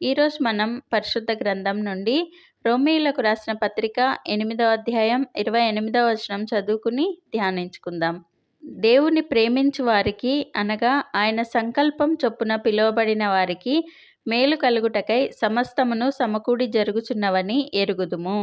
ఈరోజు మనం పరిశుద్ధ గ్రంథం నుండి రోమీలకు రాసిన పత్రిక ఎనిమిదవ అధ్యాయం ఇరవై ఎనిమిదవ వచనం చదువుకుని ధ్యానించుకుందాం. దేవుని ప్రేమించు వారికి అనగా ఆయన సంకల్పం చొప్పున పిలువబడిన వారికి మేలు కలుగుటకై సమస్తమును సమకూడి జరుగుచున్నవని ఎరుగుదుము.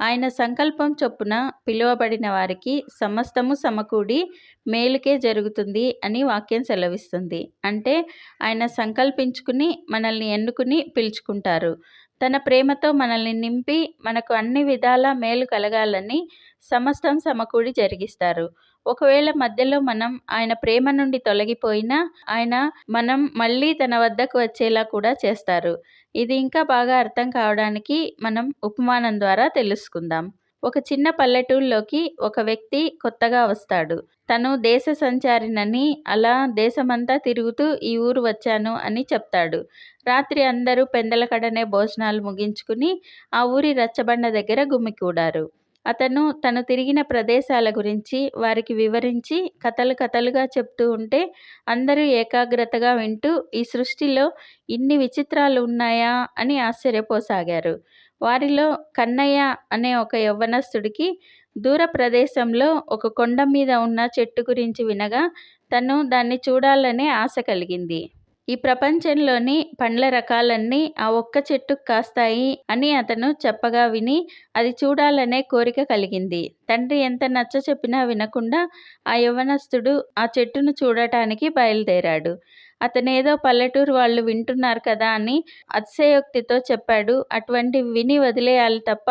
ఆయన సంకల్పం చొప్పున పిలువబడిన వారికి సమస్తము సమకూడి మేలుకే జరుగుతుంది అని వాక్యం సెలవిస్తుంది. అంటే ఆయన సంకల్పించుకుని మనల్ని ఎన్నుకుని పిలుచుకుంటారు. తన ప్రేమతో మనల్ని నింపి మనకు అన్ని విధాల మేలు కలగాలని సమస్తం సమకూడి జరిగిస్తారు. ఒకవేళ మధ్యలో మనం ఆయన ప్రేమ నుండి తొలగిపోయినా ఆయన మనం మళ్ళీ తన వద్దకు వచ్చేలా కూడా చేస్తారు. ఇది ఇంకా బాగా అర్థం కావడానికి మనం ఉపమానం ద్వారా తెలుసుకుందాం. ఒక చిన్న పల్లెటూరులోకి ఒక వ్యక్తి కొత్తగా వస్తాడు. తను దేశ సంచారినని అలా దేశమంతా తిరుగుతూ ఈ ఊరు వచ్చాను అని చెప్తాడు. రాత్రి అందరూ పెందల కడనే భోజనాలు ముగించుకుని ఆ ఊరి రచ్చబండ దగ్గర గుమ్మికూడారు అతను తను తిరిగిన ప్రదేశాల గురించి వారికి వివరించి కథలు కథలుగా చెప్తూ ఉంటే అందరూ ఏకాగ్రతగా వింటూ ఈ సృష్టిలో ఇన్ని విచిత్రాలు ఉన్నాయా? అని ఆశ్చర్యపోసాగారు. వారిలో కన్నయ్య అనే ఒక యవ్వనస్తుడికి దూర ప్రదేశంలో ఒక కొండ మీద ఉన్న చెట్టు గురించి వినగా తను దాన్ని చూడాలనే ఆశ కలిగింది. ఈ ప్రపంచంలోని పండ్ల రకాలన్నీ ఆ ఒక్క చెట్టుకు కాస్తాయి అని అతను చెప్పగా విని అది చూడాలనే కోరిక కలిగింది. తండ్రి ఎంత నచ్చ చెప్పినా వినకుండా ఆ యవనస్తుడు ఆ చెట్టును చూడటానికి బయలుదేరాడు. అతనేదో పల్లెటూరు వాళ్ళు వింటున్నారు కదా అని అతిశయోక్తితో చెప్పాడు. అటువంటి విని వదిలేయాలి తప్ప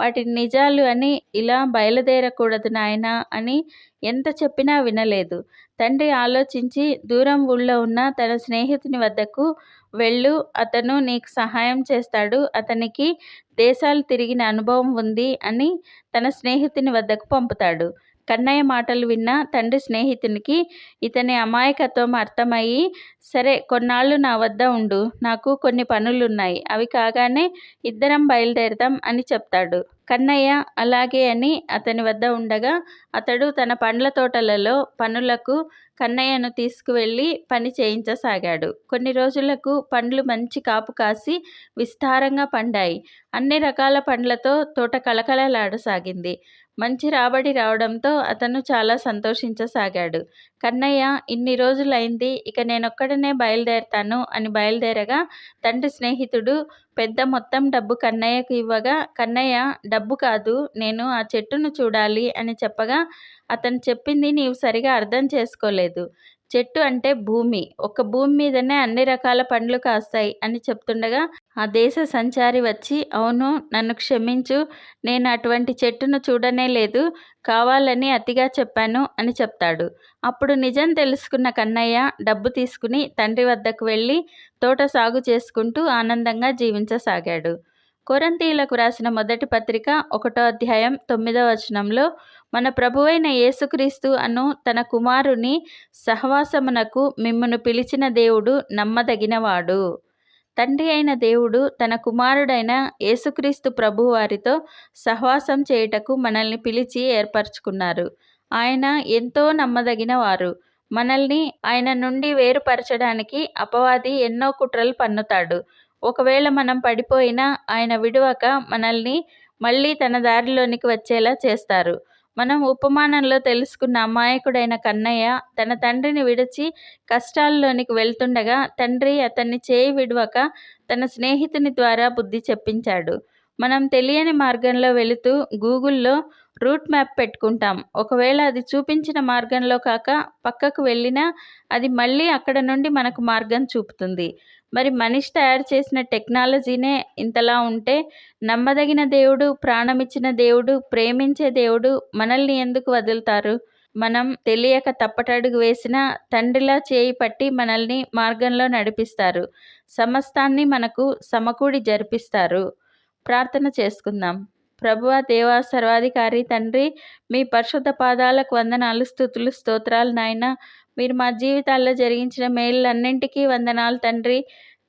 వాటి నిజాలు అని ఇలా బయలుదేరకూడదు నాయనా అని ఎంత చెప్పినా వినలేదు. తండ్రి ఆలోచించి దూరం ఊళ్ళో ఉన్న తన స్నేహితుని వద్దకు వెళ్ళు. అతను నీకు సహాయం చేస్తాడు. అతనికి దేశాలు తిరిగిన అనుభవం ఉంది అని తన స్నేహితుని వద్దకు పంపుతాడు. కన్నయ్య మాటలు విన్న తండ్రి స్నేహితునికి ఇతని అమాయకత్వం అర్థమయ్యి సరే కొన్నాళ్ళు నా వద్ద ఉండు. నాకు కొన్ని పనులున్నాయి. అవి కాగానే ఇద్దరం బయలుదేరదాం అని చెప్తాడు. కన్నయ్య అలాగే అని అతని వద్ద ఉండగా అతడు తన పండ్ల తోటలలో పనులకు కన్నయ్యను తీసుకువెళ్ళి పని చేయించసాగాడు. కొన్ని రోజులకు పండ్లు మంచి కాపు కాసి విస్తారంగా పండాయి. అన్ని రకాల పండ్లతో తోట కలకలలాడసాగింది మంచి రాబడి రావడంతో అతను చాలా సంతోషించసాగాడు. కన్నయ్య ఇన్ని రోజులైంది ఇక నేనొక్కడనే బయలుదేరతాను అని బయలుదేరగా తండ్రి స్నేహితుడు పెద్ద మొత్తం డబ్బు కన్నయ్యకు ఇవ్వగా కన్నయ్య డబ్బు కాదు నేను ఆ చెట్టును చూడాలి అని చెప్పగా అతను చెప్పింది నీవు సరిగా అర్థం చేసుకోలేదు. చెట్టు అంటే భూమి. ఒక భూమి మీదనే అన్ని రకాల పండ్లు కాస్తాయి అని చెప్తుండగా ఆ దేశ సంచారి వచ్చి అవును నన్ను క్షమించు నేను అటువంటి చెట్టును చూడనే లేదు కావాలని అతిగా చెప్పాను అని చెప్తాడు. అప్పుడు నిజం తెలుసుకున్న కన్నయ్య డబ్బు తీసుకుని తండ్రి వద్దకు వెళ్ళి తోట సాగు చేసుకుంటూ ఆనందంగా జీవించసాగాడు. కొరంతీయులకు రాసిన మొదటి పత్రిక ఒకటో అధ్యాయం తొమ్మిదో వచనంలో మన ప్రభువైన యేసుక్రీస్తు అను తన కుమారుని సహవాసమునకు మిమ్మను పిలిచిన దేవుడు నమ్మదగినవాడు. తండ్రి అయిన దేవుడు తన కుమారుడైన యేసుక్రీస్తు ప్రభు వారితో సహవాసం చేయుటకు మనల్ని పిలిచి ఏర్పరచుకున్నారు. ఆయన ఎంతో నమ్మదగిన వారు మనల్ని ఆయన నుండి వేరుపరచడానికి అపవాది ఎన్నో కుట్రలు పన్నుతాడు. ఒకవేళ మనం పడిపోయినా ఆయన విడువక మనల్ని మళ్ళీ తన దారిలోనికి వచ్చేలా చేస్తారు. మనం ఉపమానంలో తెలుసుకున్న అమాయకుడైన కన్నయ్య తన తండ్రిని విడిచి కష్టాల్లోనికి వెళ్తుండగా తండ్రి అతన్ని చేయి విడవక తన స్నేహితుని ద్వారా బుద్ధి చెప్పించాడు. మనం తెలియని మార్గంలో వెళుతూ గూగుల్లో రూట్ మ్యాప్ పెట్టుకుంటాం. ఒకవేళ అది చూపించిన మార్గంలో కాక పక్కకు వెళ్ళినా అది మళ్ళీ అక్కడ నుండి మనకు మార్గం చూపుతుంది. మరి మనిషి తయారు చేసిన టెక్నాలజీనే ఇంతలా ఉంటే నమ్మదగిన దేవుడు ప్రాణమిచ్చిన దేవుడు ప్రేమించే దేవుడు మనల్ని ఎందుకు వదులుతారు? మనం తెలియక తప్పటడుగు వేసిన తండ్రిలా చేయి పట్టి మనల్ని మార్గంలో నడిపిస్తారు. సమస్తాన్ని మనకు సమకూడి జరిపిస్తారు. ప్రార్థన చేసుకుందాం. ప్రభువ దేవా సర్వాధికారి తండ్రి మీ పరిశుద్ధ పాదాలకు వందనాలు స్థుతులు స్తోత్రాలు నాయన. మీరు మా జీవితాల్లో జరిగించిన మేళ్ళన్నింటికీ వందనాలు తండ్రి.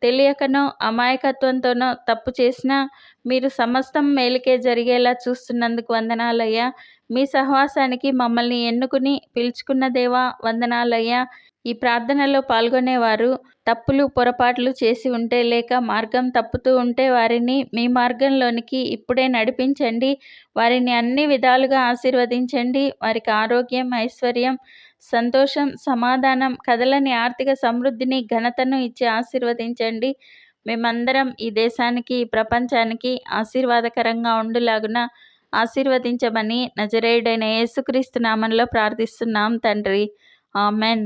తెలియకనో అమాయకత్వంతోనో తప్పు చేసినా మీరు సమస్తం మేలుకే జరిగేలా చూస్తున్నందుకు వందనాలయ్యా. మీ సహవాసానికి మమ్మల్ని ఎన్నుకుని పిలుచుకున్న దేవా వందనాలయ్యా. ఈ ప్రార్థనలో పాల్గొనేవారు తప్పులు పొరపాట్లు చేసి ఉంటే లేక మార్గం తప్పుతూ ఉంటే వారిని మీ మార్గంలోనికి ఇప్పుడే నడిపించండి. వారిని అన్ని విధాలుగా ఆశీర్వదించండి. వారికి ఆరోగ్యం ఐశ్వర్యం సంతోషం సమాధానం కదలని ఆర్థిక సమృద్ధిని ఘనతను ఇచ్చి ఆశీర్వదించండి. మేమందరం ఈ దేశానికి ఈ ప్రపంచానికి ఆశీర్వాదకరంగా ఉండులాగున ఆశీర్వదించమని నజరేయుడైన యేసుక్రీస్తు నామంలో ప్రార్థిస్తున్నాం తండ్రి. ఆమెన్.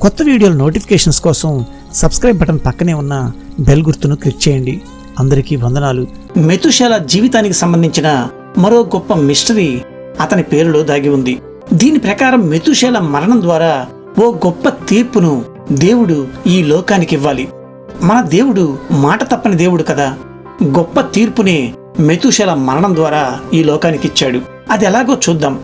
కొత్త వీడియోల నోటిఫికేషన్స్ కోసం సబ్స్క్రైబ్ బటన్ పక్కనే ఉన్న బెల్ గుర్తును క్లిక్ చేయండి. అందరికీ వందనాలు. మెతుశాల జీవితానికి సంబంధించిన మరో గొప్ప మిస్టరీ అతని పేరులో దాగి ఉంది. దీని ప్రకారం మెతుశాల మరణం ద్వారా ఓ గొప్ప తీర్పును దేవుడు ఈ లోకానికి ఇవ్వాలి. మన దేవుడు మాట తప్పని దేవుడు కదా. గొప్ప తీర్పునే మెతుశల మరణం ద్వారా ఈ లోకానికి ఇచ్చాడు. అది ఎలాగో చూద్దాం.